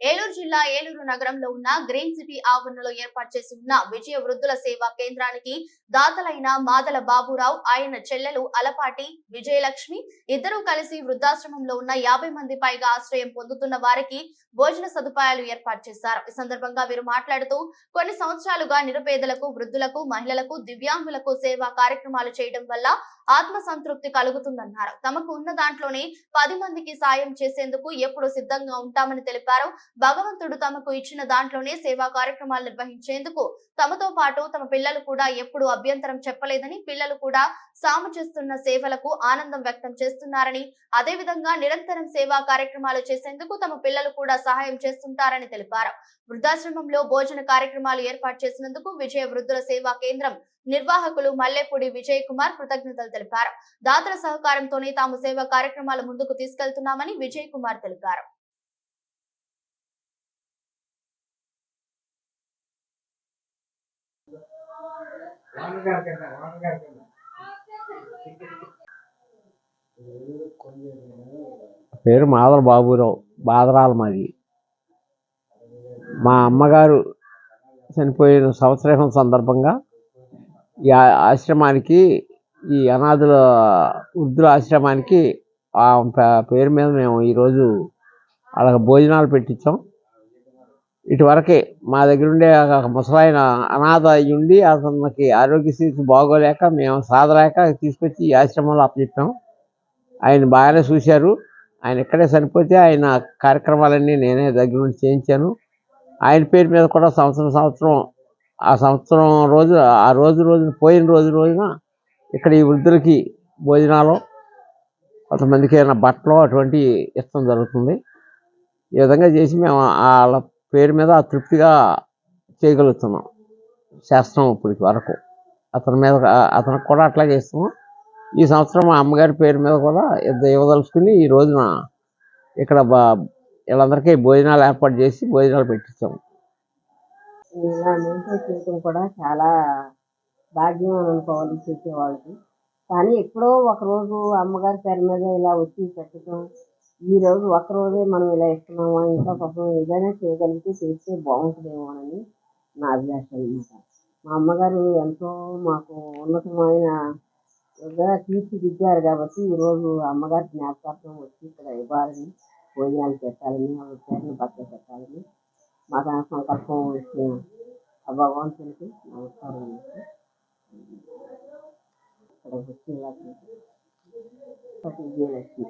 ఏలూరు జిల్లా ఏలూరు నగరంలో ఉన్న గ్రీన్ సిటీ ఆవరణలో ఏర్పాటు చేసి ఉన్న విజయ వృద్ధుల సేవా కేంద్రానికి దాతలైన మాదల బాబురావు ఆయన చెల్లెలు అలపాటి విజయలక్ష్మి ఇద్దరూ కలిసి వృద్ధాశ్రమంలో ఉన్న యాభై మంది పైగా ఆశ్రయం పొందుతున్న వారికి భోజన సదుపాయాలు ఏర్పాటు చేశారు. ఈ సందర్భంగా వీరు మాట్లాడుతూ కొన్ని సంవత్సరాలుగా నిరుపేదలకు వృద్ధులకు మహిళలకు దివ్యాంగులకు సేవా కార్యక్రమాలు చేయడం వల్ల ఆత్మ సంతృప్తి కలుగుతుందన్నారు. తమకు ఉన్న దాంట్లోనే పది మందికి సాయం చేసేందుకు ఎప్పుడు సిద్ధంగా ఉంటామని తెలిపారు. భగవంతుడు తమకు ఇచ్చిన దాంట్లోనే సేవా కార్యక్రమాలు నిర్వహించేందుకు తమతో పాటు తమ పిల్లలు కూడా ఎప్పుడు అభ్యంతరం చెప్పలేదని పిల్లలు కూడా సాము చేస్తున్న సేవలకు ఆనందం వ్యక్తం చేస్తున్నారని అదే విధంగా నిరంతరం సేవా కార్యక్రమాలు చేసేందుకు తమ పిల్లలు కూడా సహాయం చేస్తుంటారని తెలిపారు. వృద్ధాశ్రమంలో భోజన కార్యక్రమాలు ఏర్పాటు చేసినందుకు విజయ వృద్ధుల సేవా కేంద్రం నిర్వాహకులు మల్లెపూడి విజయ్ కుమార్ కృతజ్ఞతలు తెలిపారు. దాతల సహకారంతోనే తాము సేవా కార్యక్రమాలు ముందుకు తీసుకెళ్తున్నామని విజయ్ కుమార్ తెలిపారు. పేరు మాదల బాబురావు బాదరాల మాది. మా అమ్మగారు చనిపోయిన సంవత్సరం సందర్భంగా ఈ ఆశ్రమానికి ఈ అనాథుల వృద్ధుల ఆశ్రమానికి ఆ పే- పేరు మీద మేము ఈరోజు అలాగ భోజనాలు పెట్టించాం. ఇటువరకే మా దగ్గర ఉండే ఒక ముసలాయన అనాథ అయి ఉండి అతనికి ఆరోగ్య స్థితి బాగోలేక మేము సాధలేక తీసుకొచ్చి ఈ ఆశ్రమంలో అప్పచెప్పాం. ఆయన బాగానే చూశారు. ఆయన ఇక్కడే చనిపోతే ఆయన కార్యక్రమాలన్నీ నేనే దగ్గర నుండి చేయించాను. ఆయన పేరు మీద కూడా సంవత్సరం సంవత్సరం ఆ సంవత్సరం రోజు ఆ రోజు రోజున పోయిన రోజు రోజున ఇక్కడ ఈ వృద్ధులకి భోజనాలు కొంతమందికి ఏమైనా బట్టలు అటువంటి ఇష్టం జరుగుతుంది. ఈ విధంగా చేసి మేము వాళ్ళ పేరు మీద తృప్తిగా చేయగలుగుతున్నాం చేస్తున్నాం ఇప్పటికి వరకు. అతని మీద అతనికి కూడా అట్లా చేస్తున్నాం ఈ సంవత్సరం మా అమ్మగారి పేరు మీద కూడా ఇద్దరు ఇవ్వదలుచుకుని ఈ రోజున ఇక్కడ బా వీళ్ళందరికీ భోజనాలు ఏర్పాటు చేసి భోజనాలు పెట్టించాము. ఇలా చేయటం కూడా చాలా భాగ్యం అని అనుకోవాలి చేసేవాళ్ళకి. కానీ ఎప్పుడో ఒకరోజు అమ్మగారి పేరు మీద ఇలా వచ్చి పెట్టడం ఈ రోజు ఒక్క రోజే మనం ఇలా ఇస్తున్నామా? ఇంకా పాపం ఏదైనా చేయగలిగితే చేస్తే బాగుంటుందేమోనని నా అభిలాష అనమాట మా అమ్మగారు ఎంతో మాకు ఉన్నతమైన తీర్చిదిద్దారు కాబట్టి ఈరోజు అమ్మగారి జ్ఞాపకార్థం వచ్చి ఇక్కడ ఇవ్వాలని భోజనాలు పెట్టాలని ఆవిడ పేరుని బట్టలు పెట్టాలని మాకు ఆ సంకల్పం ఇచ్చిన ఆ భగవంతునికి నమస్కారం ఇక్కడ వచ్చిన ఇలా విజయలక్ష్మి.